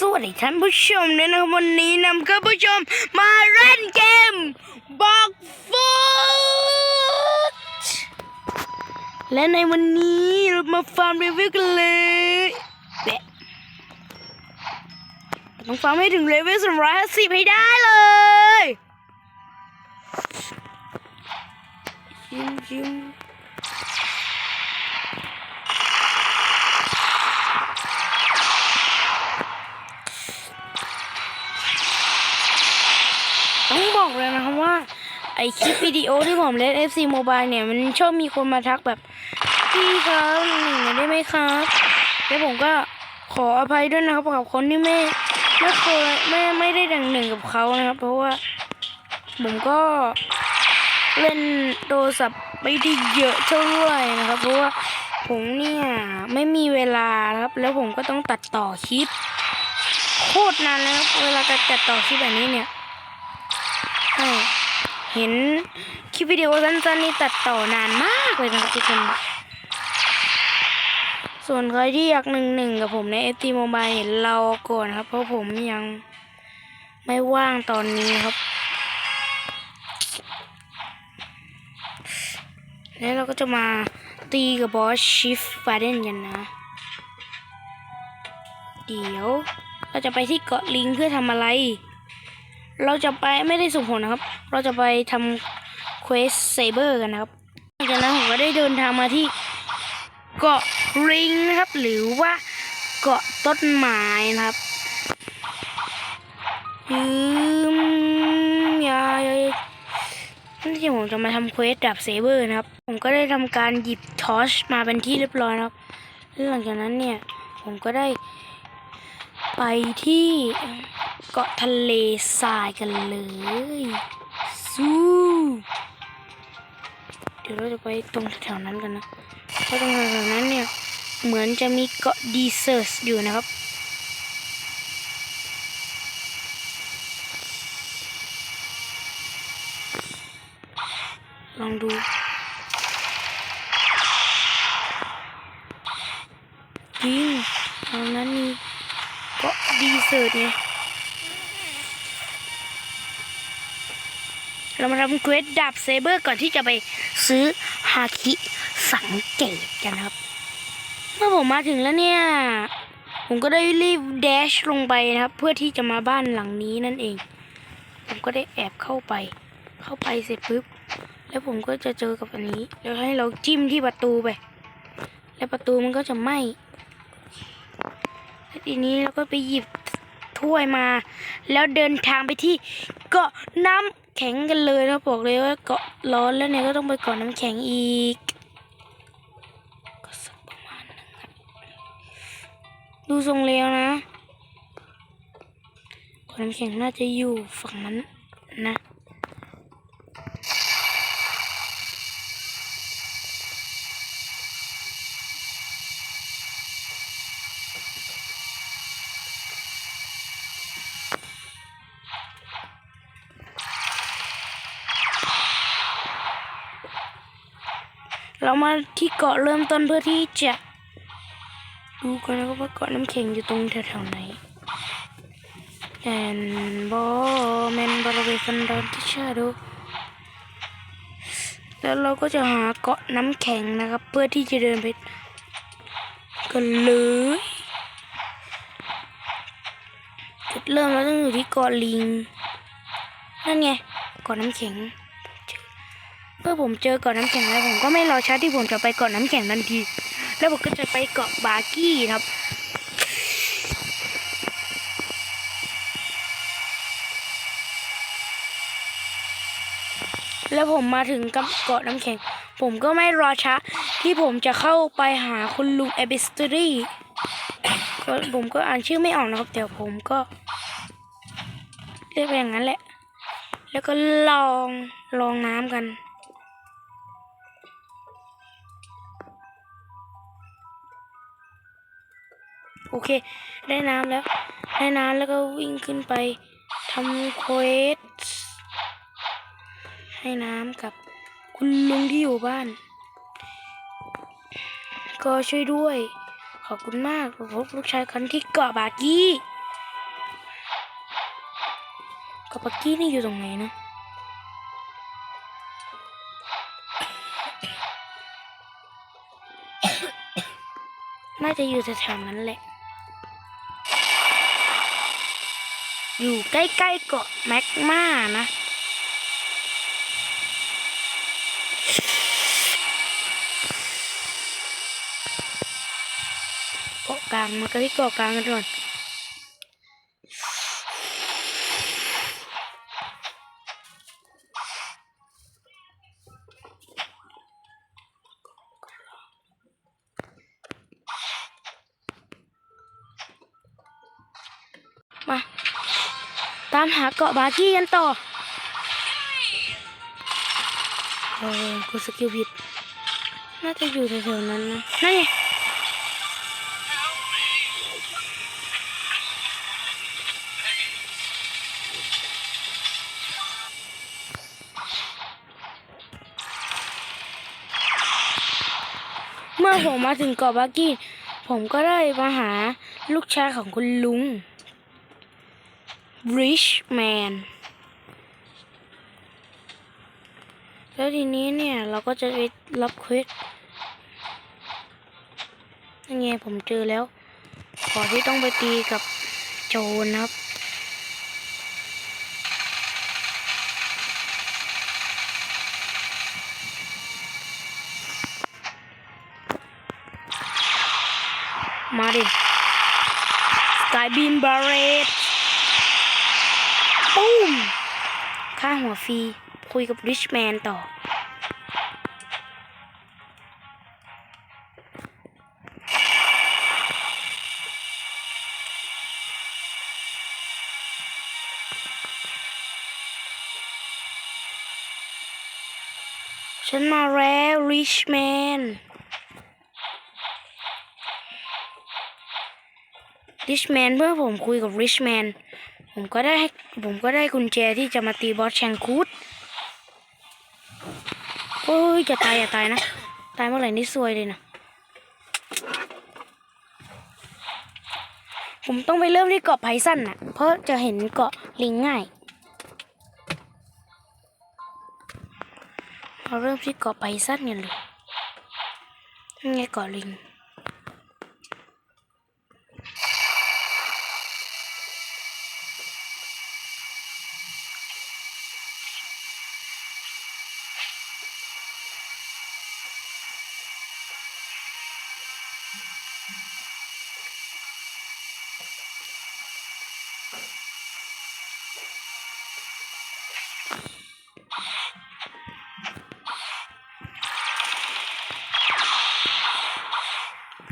สวัสดีท่านผู้ชมด้วยนะครับวันนี้นำคุณผู้ชมมาเล่นเกมบอกฟุตและในวันนี้เรามาฟาร์มรีวิวกันเลยแหละต้องฟาร์มให้ถึงเลเวลสองร้อยห้าสิบให้ได้เลยชิมชิม ไอคลิปวิดีโอที่ผมเล่น FC Mobile เนี่ย มันชอบมีคนมาทักแบบ พี่ครับหนึ่งหน่อยได้ไหมครับแล้วผมก็ขออภัยด้วยนะครับกับคนที่ไม่ไม่เคยไม่ไม่ได้ดังหนึ่งกับเขานะครับ เพราะว่า ผมก็เล่นโทรศัพท์ไม่ได้เยอะเท่าไหร่นะครับ เพราะว่าผมเนี่ย ไม่มีเวลาครับ แล้วผมก็ต้องตัดต่อคลิปโคตรนานแล้วครับเวลาการตัดต่อคลิปแบบนี้เนี่ยใช่ เห็นคลิปวิดีโอสั้นๆนี่ตัดต่อนานมากเลยนะครับทุกคน ส่วนใครที่อยากหนึ่งหนึ่งกับผมใน FT Mobile เห็นเราก่อนครับ เพราะผมยังไม่ว่างตอนนี้ครับ แล้วเราก็จะมาตีกับบอสชิฟฟาเดนกันนะ เดี๋ยวเราจะไปที่เกาะลิงเพื่อทำอะไร เราจะไปไม่ได้สุ่มผลนะครับ เราจะไปทำเควสเซเบอร์กันนะครับหลังจากนั้นผมก็ได้เดินทางมาที่เกาะริงนะครับ หรือว่าเกาะต้นไม้นะครับยืมยายนั่นที่ผมจะมาทำเควสดับเซเบอร์นะครับ ผมก็ได้ทำการหยิบทอชมาเป็นที่เรียบร้อยนะครับหลังจากนั้นเนี่ย ผมก็ได้ไปที่ เกาะทะเลทรายกันเลยสู้เดี๋ยวเราจะไปตรงแถวนั้นกันนะเพราะตรงแถวๆนั้นเนี่ย เหมือนจะมีเกาะดีเซอร์สอยู่นะครับลองดู จริงตรงนั้นมีเกาะดีเซอร์ไง เรามาทำเควสดับเซเบอร์ก่อนที่จะไปซื้อฮาคิสังเกตกันครับ เมื่อผมมาถึงแล้วเนี่ย ผมก็ได้รีบแดชลงไปนะครับ เพื่อที่จะมาบ้านหลังนี้นั่นเอง ผมก็ได้แอบเข้าไป เข้าไปเสร็จปุ๊บ แล้วผมก็จะเจอกับอันนี้ แล้วให้เราจิ้มที่ประตูไป แล้วประตูมันก็จะไหม้แล้วทีนี้เราก็ไปหยิบถ้วยมา แล้วเดินทางไปที่เกาะน้ำ แข็งกันเลยนะบอกเลยว่าเกาะร้อนแล้วเนี่ยก็ต้องไปเกาะน้ำแข็งอีกก็สักประมาณนึงครับดูทรงเล้วนะเกาะน้ำแข็งน่าจะอยู่ฝั่งนั้นนะ มาที่เกาะเริ่มต้นเพื่อที่จะ ดูกันนะครับว่าเกาะน้ำแข็งอยู่ตรงแถวๆไหนแอนบอแมนบราเวฟันดอนที่ชาดูแล้วเราก็จะหาเกาะน้ำแข็งนะครับ เพื่อที่จะเดินไปกันเลยจุดเริ่มเราต้องอยู่ที่เกาะลิง นั่นไงเกาะน้ำแข็ง เมื่อผมเจอเกาะน้ำแข็งแล้วผมก็ไม่รอช้าที่ผมจะไปเกาะน้ำแข็งทันที แล้วผมก็จะไปเกาะบาร์กี้ครับ แล้วผมมาถึงกับเกาะน้ำแข็ง ผมก็ไม่รอช้าที่ผมจะเข้าไปหาคุณลุงเอบิสตรีผมก็อ่านชื่อไม่ออกนะครับแต่ผมก็เรียกไปอย่างนั้นแหละ แล้วก็ลองลองน้ำกัน โอเค ได้น้ำแล้ว ได้น้ำแล้วก็วิ่งขึ้นไปทำเควสให้น้ำกับคุณลุงที่อยู่บ้าน ก็ช่วยด้วย ขอบคุณมากพบลูกชายคนที่เกาะบากี้กับปักกี้นี่อยู่ตรงไหนนะน่าจะอยู่แถวๆนั้นแหละ อยู่ใกล้ๆเกาะแมกมานะ เกาะกลางมาก็ที่เกาะกลางกันก่อนมา ตามหาเกาะบากี้กันต่อเออกูสกิลผิด น่าจะอยู่แถวๆนั้นนะ นั่นไงเมื่อผมมาถึงเกาะบากี้ ผมก็ได้มาหาลูกชายของคุณลุง Rich Man แล้วทีนี้เนี่ยเราก็จะไปรับเควสยังไงผมเจอแล้ว ขอที่ต้องไปตีกับโจนครับ มาดิสกายบีมบาร์เรต ปุ้มค่าหัวฟรี คุยกับริชแมนต่อ ฉันมาแล้วริชแมนริชแมนเมื่อผมคุยกับริชแมน ผมก็ได้ให้ผมก็ได้กุญแจที่จะมาตีบอสแชงคูดโอ้ยจะตายอย่าตายนะ ตายเมื่อไหร่นี่ซวยเลยนะ ผมต้องไปเริ่มที่เกาะไพซันน่ะเพราะจะเห็นเกาะลิงง่ายเราเริ่มที่เกาะไพซันกันเลยนี่ไงเกาะลิง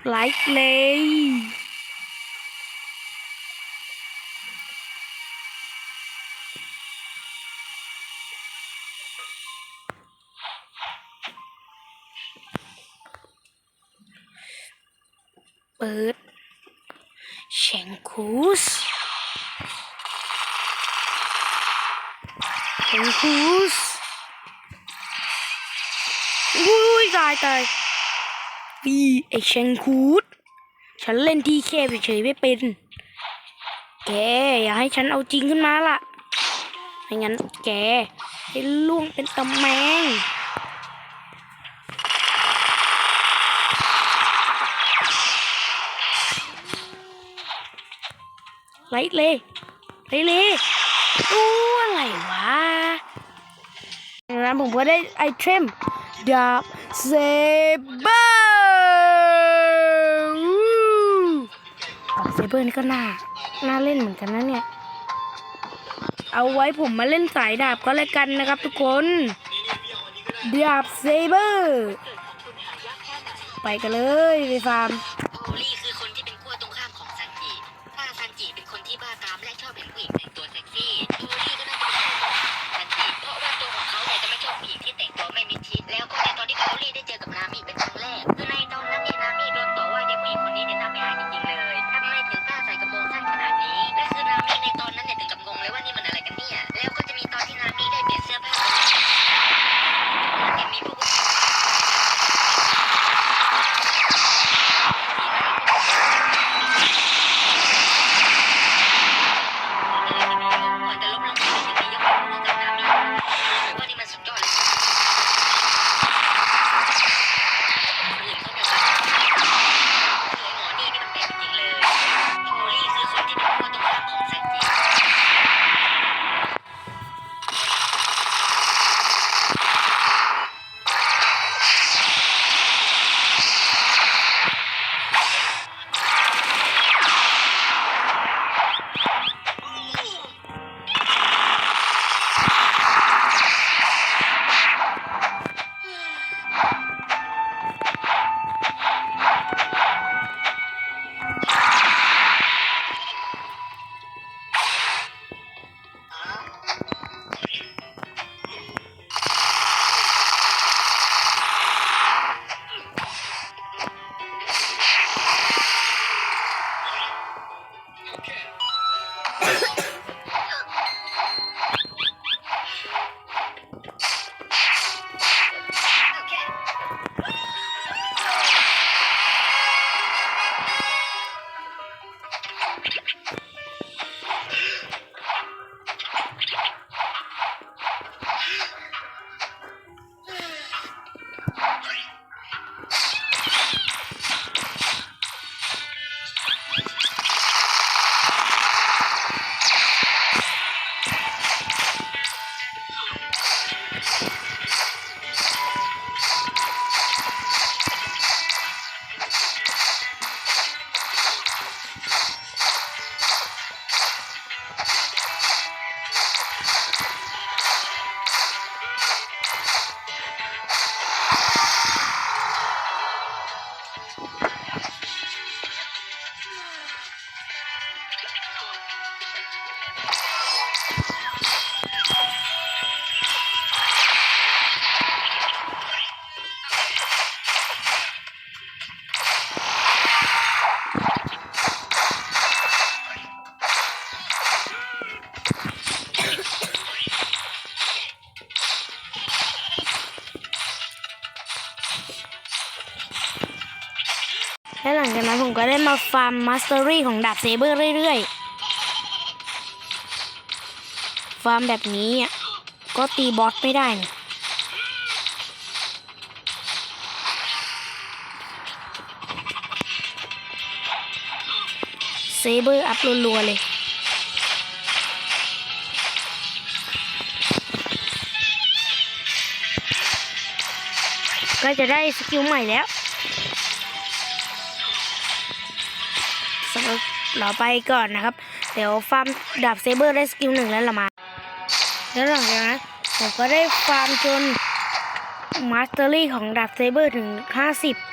ไลค์เลยเปิด ไอเชงคูดฉันเล่นที่แคบเฉยไม่เป็น แก อย่าให้ฉันเอาจริงขึ้นมาล่ะไม่งั้นแกให้ล่วงเป็นตำแมงไลท์เลยไลท์เลยตัวอะไรวะนั้นผมก็ได้ไอเทมดาบเซบอ เซเบอร์นี่ก็น่า น่าเล่นเหมือนกันนะเนี่ย เอาไว้ผมมาเล่นสายดาบก็แล้วกันนะครับทุกคนดาบเซเบอร์ ไปกันเลยไปฟาร์มโอลี่คือคนที่เป็นขั้วตรงข้ามของซันจิถ้าซันจิเป็นคนที่บ้ากามและชอบเห็นผู้หญิงแต่งตัวเซ็กซี่โอลี่ก็น่า ได้มาฟาร์มมาสเตอรี่ของดาบเซเบอร์เรื่อยๆ ฟาร์มแบบนี้อะก็ตีบอสไม่ได้นี่เซเบอร์อัพรัวๆเลย ก็จะได้สกิลใหม่แล้ว เราไปก่อนนะครับ เดี๋ยวฟาร์มดาบเซเบอร์ได้สกิลหนึ่งแล้วเรามา แล้วหลังจากนั้นผมก็ได้ฟาร์มจนมาสเตอรี่ของดาบเซเบอร์ถึง 50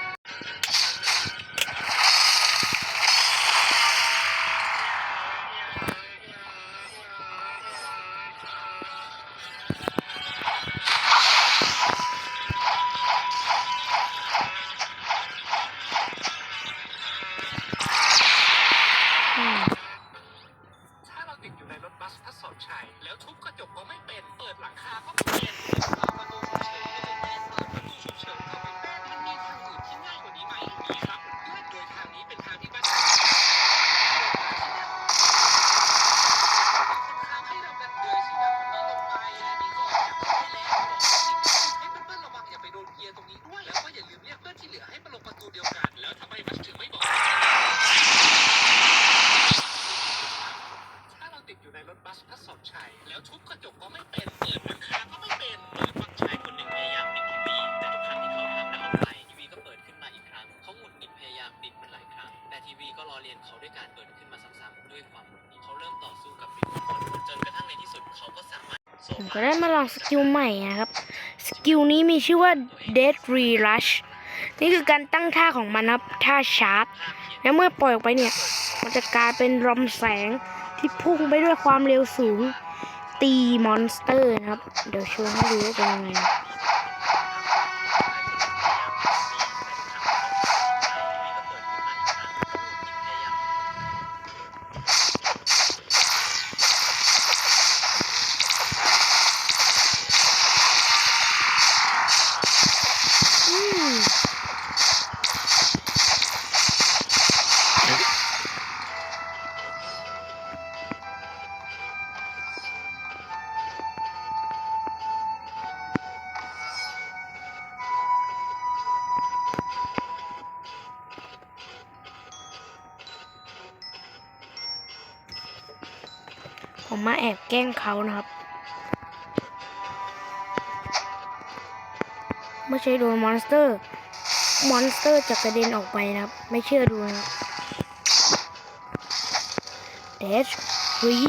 เกียร์ตรงนี้ด้วย แล้วก็อย่าลืมเรียกเพื่อนที่เหลือให้มาลงประตูเดียวกัน แล้วทำไมบัสถึงไม่บอก ถ้าเราติดอยู่ในรถบัสพระสอนชัย แล้วทุบกระจกก็ไม่เป็น เปิดหลังคาก็ไม่เป็นโดยฟังชายคนหนึ่งพยายามปิดทีวี แต่ทุกครั้งที่เขาทำแล้วออกไปทีวีก็เปิดขึ้นมาอีกครั้ง เขาหงุดหงิดพยายามปิดมันหลายครั้ง แต่ทีวีก็ล้อเลียนเขาด้วยการเปิดขึ้นมาซ้ำๆด้วยความหงุดหงิดเขาเริ่มต่อสู้กับปิดจนกระทั่งในที่สุดเขาก็สามารถ ผมก็ได้มาลองสกิลใหม่นะครับ กิลนี้มีชื่อว่า Dead Rerush นี่คือการตั้งท่าของมันนะครับ ท่าชาร์จ แล้วเมื่อปล่อยออกไปเนี่ย มันจะกลายเป็นรอมแสงที่พุ่งไปด้วยความเร็วสูง ตีมอนสเตอร์นะครับ เดี๋ยวโชว์ให้ดูว่าเป็นยังไง ผมมาแอบแกล้งเขานะครับ ไม่ใช่โดนมอนสเตอร์ มอนสเตอร์จะกระเด็นออกไปนะครับ ไม่เชื่อดูนะเดชรี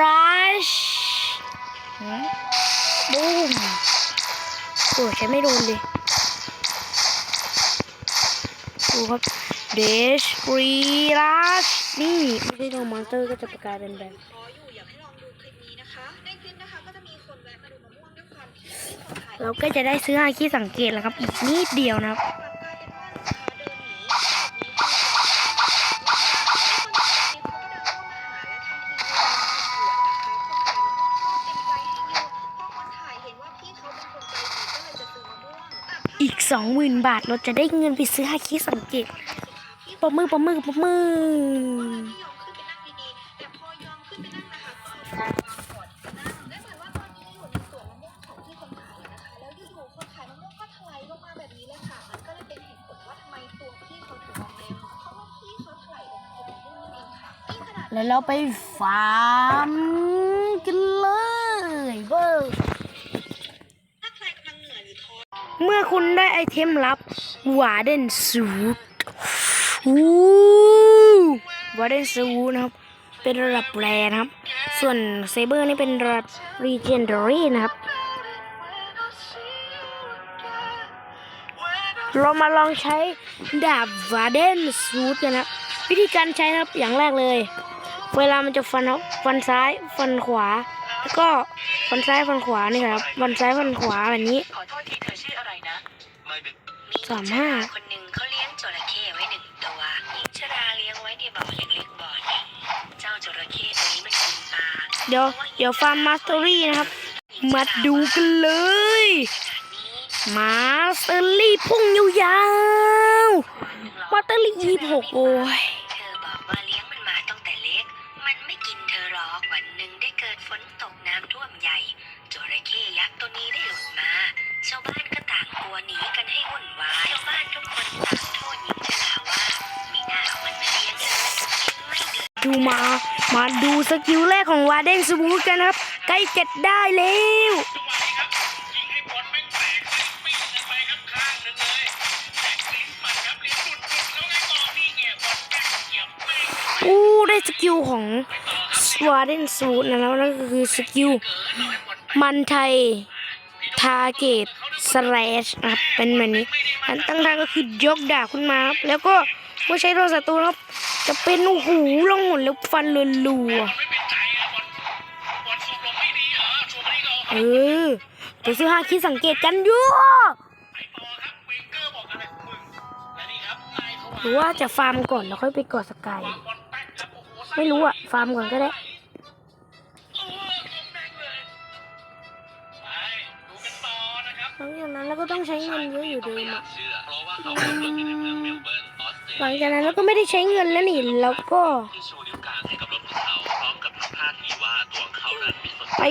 รัชบูมโอ้ใช้ไม่โดนเลยดูครับเดชรีรัชนี่ ไม่ได้โดนมอนสเตอร์ก็จะกลายเป็นแบบ ขออยู่อยากให้ลองดูคลิปนี้นะคะ ในคลิปนะคะก็จะมีคนแวะมาดูมะม่วงด้วยความที่ที่คนขายเราก็จะได้ซื้อฮาคิสังเกตแล้วครับ อีกนิดเดียวนะครับกลับกลายเป็นว่าลูกค้าเดินหนีแบบนี้คือคนขายมีเขาก็ดังเข้ามาหาและทำทีเป็นคนขายมะม่วงก็เต็มใจให้ยืมพอคนถ่ายเห็นว่าพี่เขาเป็นคนใจดีก็เลยจะซื้อมะม่วงอะอีกสองหมื่นบาทเราจะได้เงินไปซื้อฮาคิสังเกตปะมือปะมือปะมือ แล้วเราไปฟาร์มกันเลยเบอรกำลังเมื่อคุณได้ไอเทมลับวาเดนสูตวูวาเดนสูตนะครับ เป็นระดับแรนะครับ ส่วนเซเบอร์นี่เป็นระดับรีเจนดอรี่นะครับ เรามาลองใช้ดาบวาเดนสูตกันนะ วิธีการใช้นะครับอย่างแรกเลย เวลามันจะฟันครับฟันซ้ายฟันขวา แล้วก็ฟันซ้ายฟันขวานี่ครับฟันซ้ายฟันขวาแบบนี้ขอโทษทีเธอชื่ออะไรนะไม่เป็นมีสามห้าคนหนึ่งเขาเลี้ยงจระเข้ไว้หนึ่งตัวหญิงชราเลี้ยงไว้ในบ่อเล็กๆบ่อหนึ่งเจ้าจระเข้ตัวนี้มันกินปลาเดี๋ยวเดี๋ยวฟาร์มมาสเตอรี่นะครับ มาดูกันเลยขณะนี้มาสเตอรี่พุ่งยาวๆมาสเตอรี่ยี่หกโอ้ย ดูมา มาดูสกิลแรกของวาเดนสวูดกันนะครับ ใกล้เก็ตได้แล้วจังหวะนี้ครับยิงให้บอลแม่งแตกปิ้งกันไปครับข้างหนึงเลยแตกลิ้นปัดครับลิ้นปุดปุดแล้วไงต่อนี่ไงบอลแกล้งเหยียบแม่งอู้ได้สกิลของวาเดนสวูดนะแล้วนั่นก็คือสกิลมันไทยทาเกตสแลชนะครับเป็นแบบนี้อันตั้งทางก็คือยกดาบขึ้นมาครับแล้วก็เมื่อใช้โดนศัตรูครับ จะเป็นโอ้โหลงหนแล้วฟันรัวมันไม่เป็นใจอะบอลบอลสูบลงไม่ดีเหรอสูบไม่ดีก็เอาๆเออไปซื้อฮาคิดสังเกตกันอยู่ไปต่อครับเวงเกอร์บอกอะไรมึงและนี่ครับนายเขาหรือว่าจะฟาร์มก่อนแล้วค่อยไปกอดสกายวางบอลแป๊กครับโอ้โหไม่รู้อะฟาร์มก่อนก็ได้โอ้โหลงแม่งเลยไปดูกันต่อนะครับหลังจากนั้นเราก็ต้องใช้เงินเยอะอยู่เดิมอะ หลังจากนั้นเราก็ไม่ได้ใช้เงินแล้วนี่เราก็ไป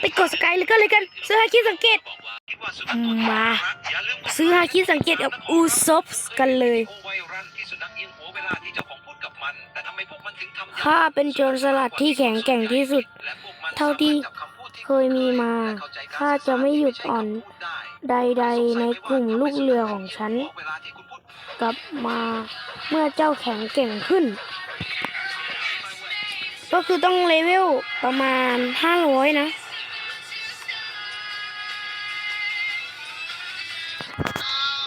ไปกดสกายเลยก็เลยกัน ซื้อฮาคิสังเกต มาซื้อฮาคิสังเกตกับอูซอฟส์กันเลยข้าเป็นโจรสลัดที่แข็งแกร่งที่สุด เท่าที่เคยมีมาข้าจะไม่หยุดอ่อนใด ๆ ในกลุ่มลูกเรือของฉัน กลับมาเมื่อเจ้าแข็งแกร่งขึ้น ก็คือต้องเลเวลประมาณ500นะ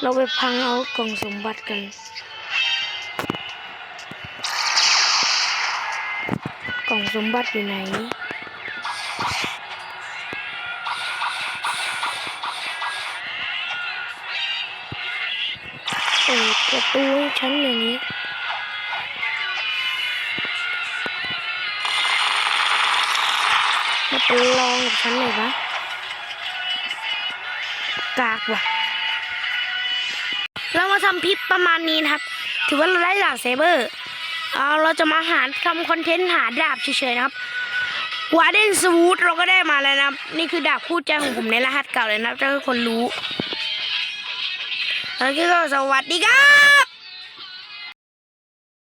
เราไปพังเอากล่องสมบัติกันกล่องสมบัติอยู่ไหน ประตูให้ฉันอย่างนี้มาเป็นรองกับฉันเลยวะกากว่ะ เรามาทำพิปประมาณนี้นะครับ ถือว่าเราได้ดาบเซเบอร์เอาเราจะมาหาทำคอนเทนต์หาดาบเฉยๆนะครับวาเดนสวูดเราก็ได้มาแล้วนะครับ นี่คือดาบคู่ใจของผมในรหัสเก่าเลยนะครับถ้าคนรู้ แล้วก็สวัสดีครับ